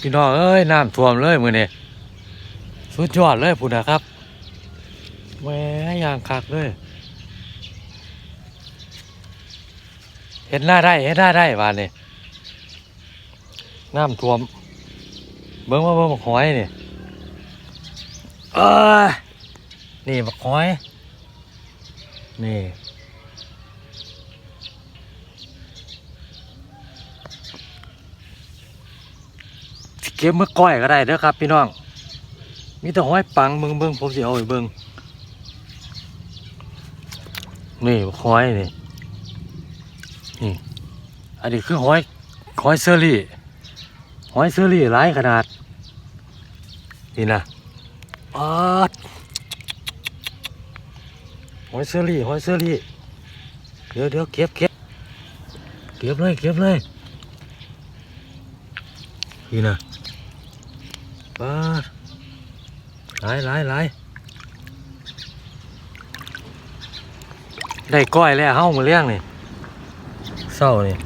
พี่น้องเอ้ยน้ำท่วมเลยมือนี่สุดยอดเลยพุ่นนะครับแหม่ยางคักเลยเห็นหน้าได้เห็นหน้าได้วานนี่น้ำท่วม เบิ้งว่าเบิ้งหอยนี่เอ้ยนี่หอยนี่ เก็บมือก้อยก็ได้เด้อครับ พี่น้อง มีแต่ห้อยปังเบิ่งเบิ่งผมสิเอาไปเบิ่งนี่ห้อยนี่นี่ อันนี้คือห้อยห้อยเซอรี่ห้อยเซอรี่หลายขนาด นี่นะปาดห้อยเซอรี่ห้อยเซอรี่เดี๋ยวเดี๋ยวเก็บเก็บเก็บเลยเก็บเลยนี่นะ ปาหลายหลายหลายได้ก้อยแล้วเฮ้ามาเลี้ยงนี่เศร้านี่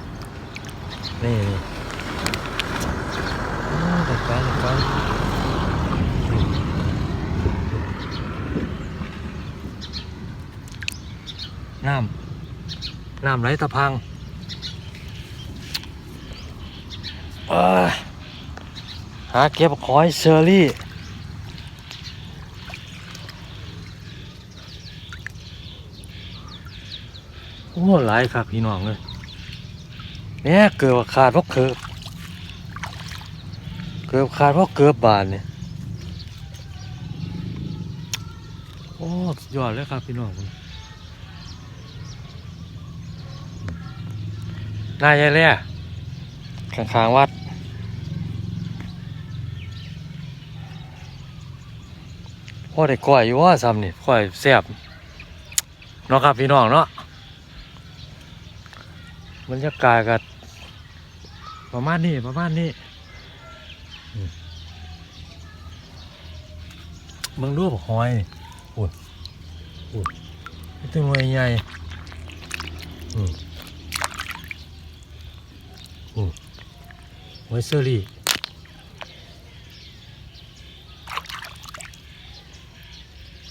นี่นี่ได้ปลาได้ปลาน้ำน้ำไหลตะพังอ้ย หาเก็บหอยเชอรี่โอ้หลายครับพี่น้องเลยเนี่ยเกือบขาดเพราะเกือบเกือบขาดเพราะเกือบบานเนี่ยโอ้สุดยอดเลยครับพี่น้องนายายเลยอะข้างๆวัด พ่อได้ก้อยอยู่ว่าซ้ำนี่ก้อยแซ่บเนาะครับพี่น้องเนาะบรรยากาศก็ประมาณนี้ประมาณนี้มเบิ่งรูปหอยอ้ยโอ้ยนี่ตัวหน่วยใหญ่อืมอืมหอยเซอรี่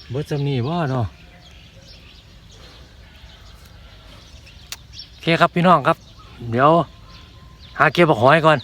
เบิดจำนี่บ่เนาะโอเคครับพี่น้องครับ เดี๋ยว หาเก็บบักหอยก่อน